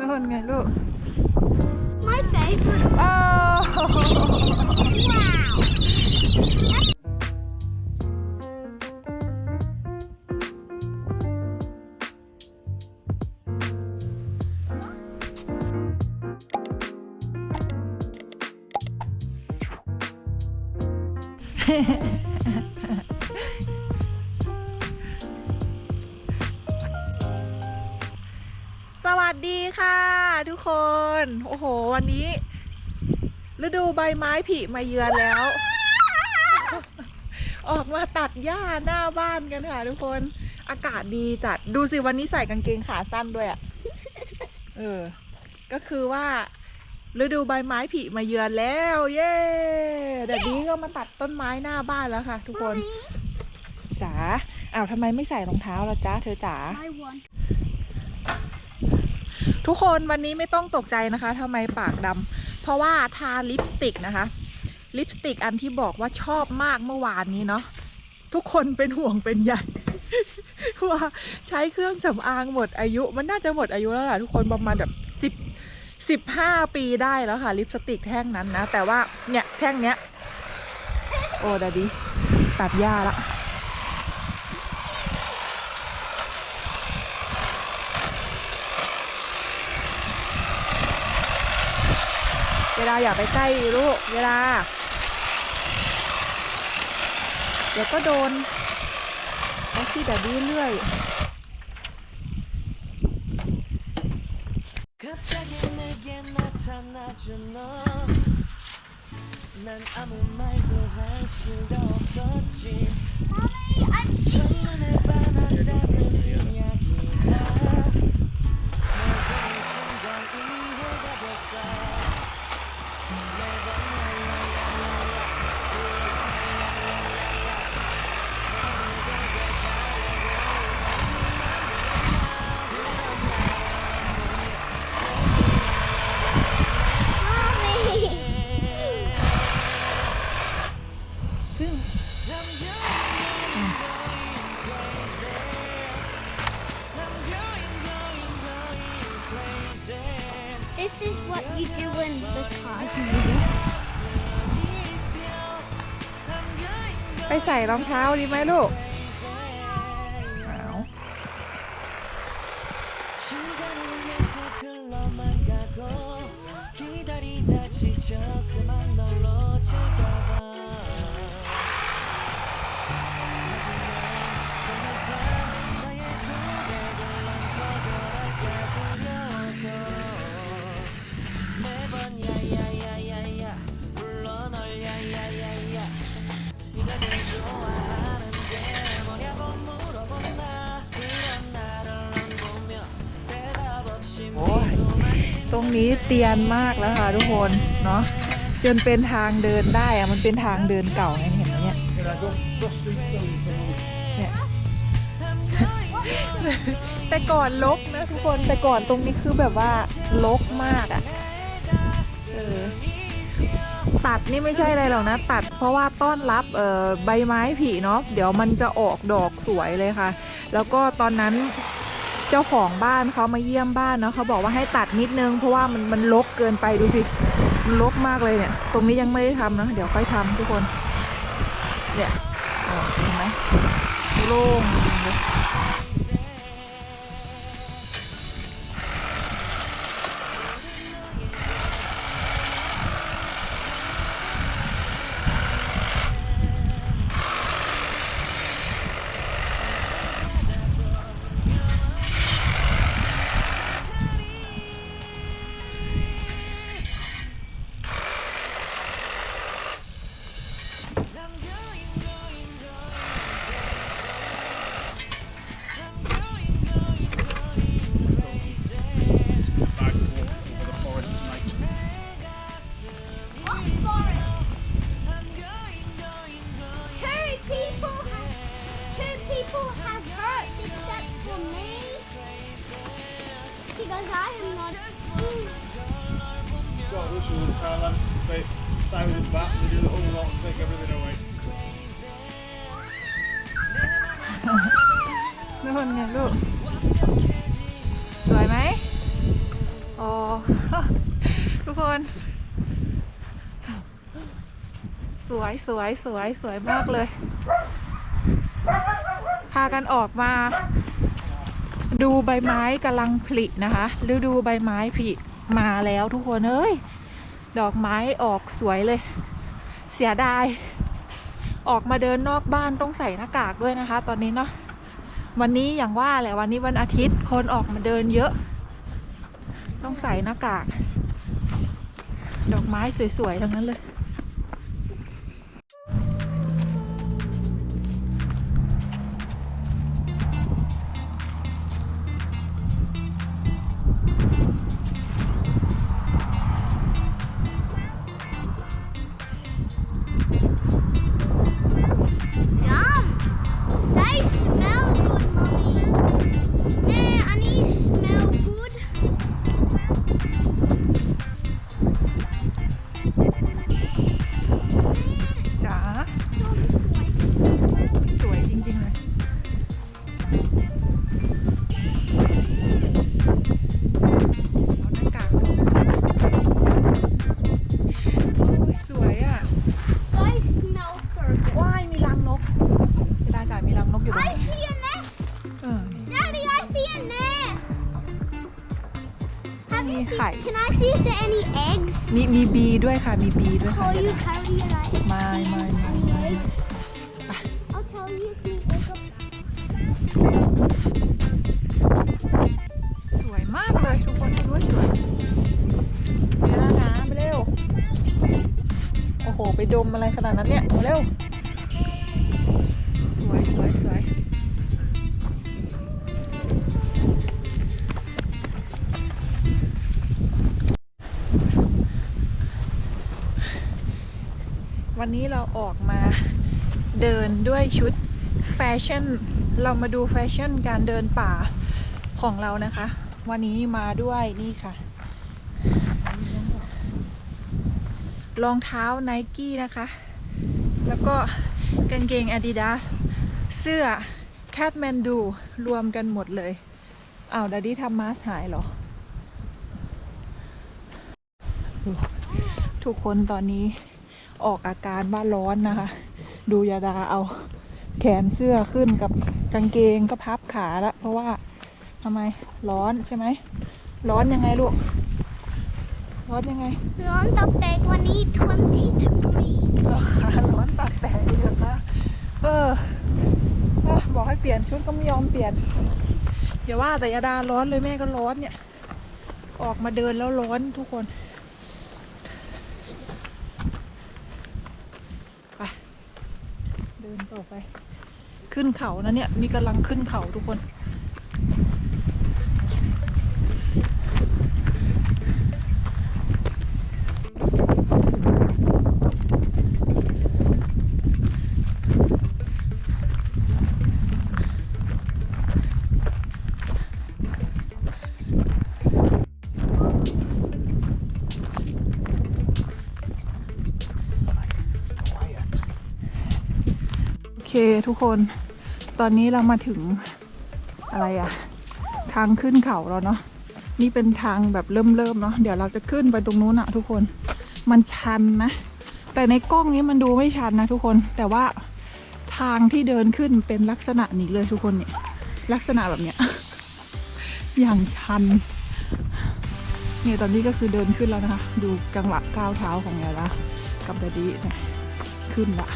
นู่นไงลูก My favorite. อ้าว Wow.. วัสดีค่ะ ทุกคน โอ้โห วันนี้ ฤดูใบไม้ผลิมาเยือนแล้ว ออกมาตัดหญ้าหน้าบ้านกันค่ะ ทุกคน อากาศดีจัด ดูสิวันนี้ใส่กางเกงขาสั้นด้วยอะ่ะ เออ ก็คือว่าฤดูใบไม้ผลิมาเยือนแล้ว เย้เดี๋ยวนี้ก็มาตัดต้นไม้หน้าบ้านแล้วค่ะ ทุกคนจ๋าอ้าวทำไมไม่ใส่รองเท้าล่ะจ๊ะเธอจ๋า ทุกคนวันนี้ไม่ต้องตกใจนะคะทำไมปากดำเพราะว่าทาลิปสติกนะคะ ลิปสติกอันที่บอกว่าชอบมากเมื่อวานนี้เนาะทุกคนเป็นห่วงเป็นใหญ่ว่าใช้เครื่องสำอางหมดอายุ มันน่าจะหมดอายุแล้วล่ะทุกคนประมาณแบบสิบสิบห้าปีได้แล้วค่ะ ลิปสติกแท่งนั้นนะ แต่ว่าเนี่ยแท่งเนี้ย โอ้ดาดีตัดหญ้าละ เวลาอย่าไปใกล้ลูกเวลา เดี๋ยวก็โดนแท็กซี่แบบนี้เรื่อยามุองหาสุ what you do in the cars movie. ไปใส่รองเท้าดีไหมลูกเอา 시간은 계속 흘러만 가고 기다리다 지쳐 그만 널 ตรงนี้เตียนมากแล้วค่ะทุกคนเนาะจนเป็นทางเดินได้อะมันเป็นทางเดินเก่าไงเห็นไหมเนี่ยเนี่ยแต่ก่อนลกนะทุกคนแต่ก่อนตรงนี้คือแบบว่าลกมากอะ่ะเออตัดนี่ไม่ใช่อะไรหรอกนะ ตัดเพราะว่าต้อนรับเอ่อใบไม้ผลิเนาะเดี๋ยวมันจะออกดอกสวยเลยค่ะ แล้วก็ตอนนั้น เจ้าของบ้านเขามาเยี่ยมบ้านเนาะเขาบอกว่าให้ตัดนิดนึง เพราะว่ามันมันลกเกินไปดูสิมันลกมากเลยเนี่ย ตรงนี้ยังไม่ได้ทำนะเดี๋ยวค่อยทำทุกคน เนี่ยเห็นไหมโล่งเลย Got this in Thailand. They stay with his back, they do the whole lot and take everything away. นู่นไงลูก สวยไหมโอ๋อทุกคน สวยสวยสวยสวยมากเลย พากันออกมา ดูใบไม้กำลังผลินะคะฤดูใบไม้ผลิมาแล้วทุกคนเอ้ย ดอกไม้ออกสวยเลย เสียดาย ออกมาเดินนอกบ้านต้องใส่หน้ากากด้วยนะคะ ตอนนี้เนาะวันนี้อย่างว่าแหละวันนี้วันอาทิตย์คนออกมาเดินเยอะ ต้องใส่หน้ากาก ดอกไม้สวยๆทั้งนั้นเลย ด้วยค่ะมีบีด้วยค่ะ Call you carry it out. My, my, my, my. I'll tell you if you wake up. สวยมากเลยทุกคนสวยสวยเดี๋ยวนะนะไปเร็ว โอ้โห ไปดมอะไรขนาดนั้นเนี่ยมาเร็ว สวยสวยสวย นนี้เราออกมาเดินด้วยชุดแฟชั่น เรามาดูแฟชั่นการเดินป่าของเรานะคะ วันนี้มาด้วยนี่ค่ะ รองเท้าไนกี้นะคะ แล้วก็กางเกง Adidas เสื้อ Catmandu รวมกันหมดเลยอ้าวดาดี้ทำมาสหายเหรอ ทุกคนตอนนี้ ออกอาการว่าร้อนนะคะ ดูยาดาเอาแขนเสื้อขึ้นกับกางเกงก็พับขาละเพราะว่าทำไมร้อนใช่ไหม ร้อนยังไงลูก ร้อนยังไง Lawn dog day วันนี้20 degrees. เหรอคะร้อนปากแตกเลยเหรอคะเออเอ้อบอกให้เปลี่ยนชุดก็ไม่ยอมเปลี่ยนอย่าว่าแต่ยาดาร้อนเลยแม่ก็ร้อนเนี่ย ออกมาเดินแล้วร้อนทุกคน ไป เดิน ต่อไป ขึ้นเขานะเนี่ย นี่กำลังขึ้นเขาทุกคน เคทุกคน ตอนนี้เรามาถึงอะไรอะทางขึ้นเขาแล้วเนาะนี่เป็นทางแบบเริ่มๆเนาะเดี๋ยวเราจะขึ้นไปตรงนู้นอะทุกคน มันชันนะ แต่ในกล้องนี้มันดูไม่ชันนะทุกคน แต่ว่าทางที่เดินขึ้นเป็นลักษณะนี้เลยทุกคนเนี่ยลักษณะแบบเนี้ยอย่างชันเนี่ยตอนนี้ก็คือเดินขึ้นแล้วนะคะ ดูจังหวะก้าวเท้าของยายละกับดดดี้เนี่ยขึ้นละ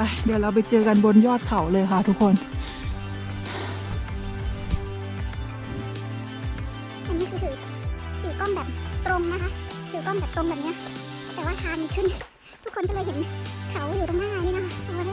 ไปเดี๋ยวเราไปเจอกันบนยอดเขาเลยค่ะทุกคนอันนี้คือถือถือกล้องแบบตรงนะคะถือกล้องแบบตรงแบบเนี้ยแต่ว่าทางมันขึ้น ทุกคนก็เลยเห็นเขาอยู่ตรงหน้านี่นะคะเอาเล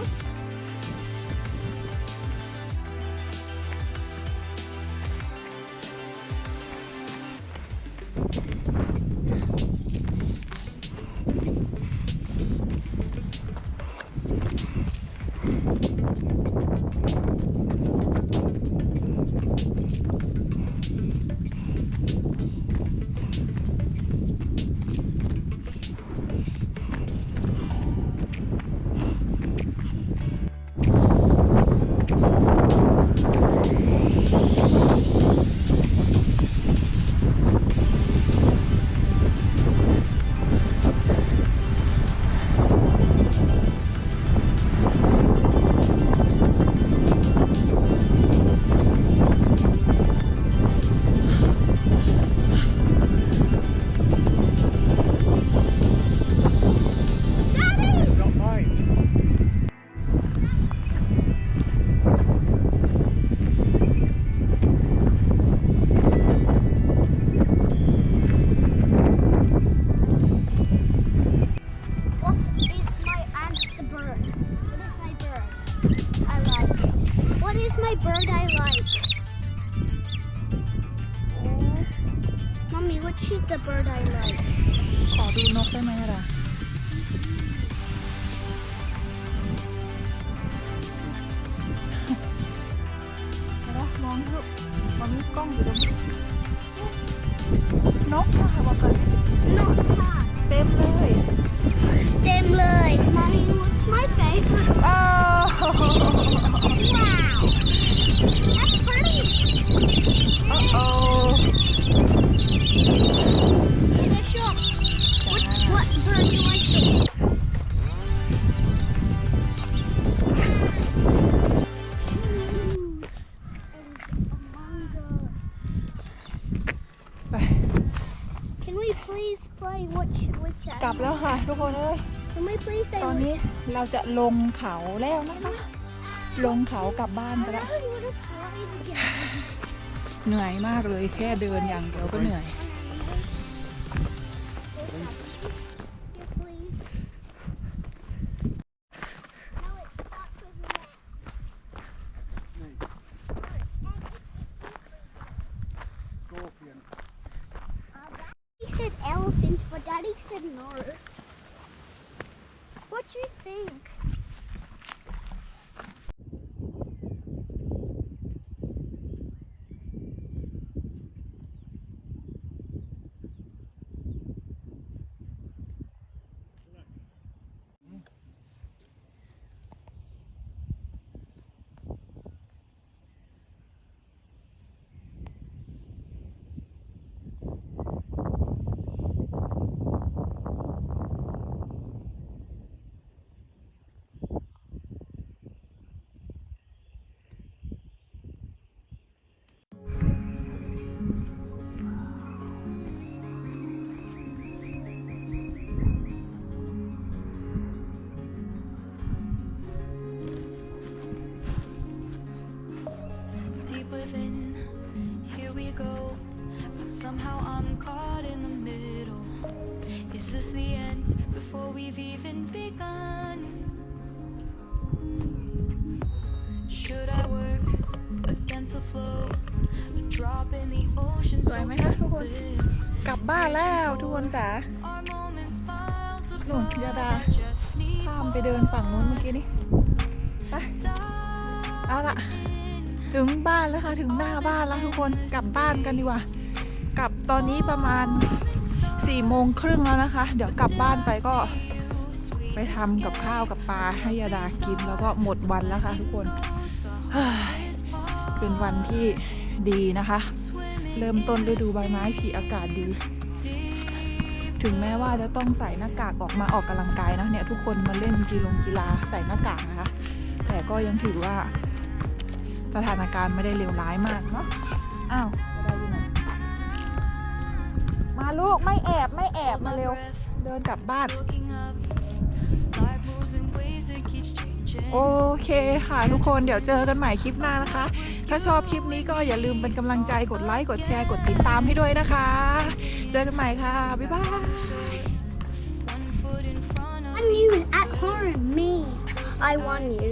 Can we please play which which กลับแล้วค่ะทุกคนเอ้ย Can we please say ตอน which นี้เราจะลงเขาแล้วนะคะ ลงเขากลับบ้าน I ไปแล้ว really want to play again. เหนื่อยมากเลยแค่เดินอย่างเดียวก็เหนื่อย Daddy said no. What do you think? Go, but somehow I'm caught in the middle. Is this the end before we've even begun? Should I work against the flow? A drop in the ocean, สวยไหมคะทุกคน bliss. กลับบ้านแล้วทุกคนจ๋า Our moments miles หนุน apart. ยาดา I just need ข้ามไปเดินฝั่งนู้นเมื่อกี้นี่ไป เอาละ ถึงบ้านแล้วค่ะ ถึงหน้าบ้านแล้วทุกคนกลับบ้านกันดีกว่า กลับตอนนี้ประมาณ4ี่โมงครึ่งแล้วนะคะ เดี๋ยวกลับบ้านไปก็ไปทำกับข้าวกับปลาให้ยาดากินแล้วก็หมดวันแล้วค่ะทุกคนเป็นวันที่ดีนะคะ เริ่มต้นฤดูใบไม้ผลิอากาศดี ถึงแม้ว่าจะต้องใส่หน้ากากออกมาออกกำลังกายนะเนี่ยทุกคนมาเล่นกีฬากีฬาใส่หน้ากากนะคะ แต่ก็ยังถือว่า สถานการณ์ไม่ได้เลวร้ายมากเนาะอ้าวจะได้ยังไงมาลูกไม่แอบไม่แอบมาเร็ว เดินกลับบ้าน Looking up, life moves in ways that keeps changing. โอเคค่ะทุกคนเดี๋ยวเจอกันใหม่คลิปหน้านะคะ ถ้าชอบคลิปนี้ก็อย่าลืมเป็นกำลังใจกดไลค์กดแชร์กดติดตามให้ด้วยนะคะ เจอกันใหม่ค่ะ บ๊ายบาย One foot in front of I'm you at home, me. I want you.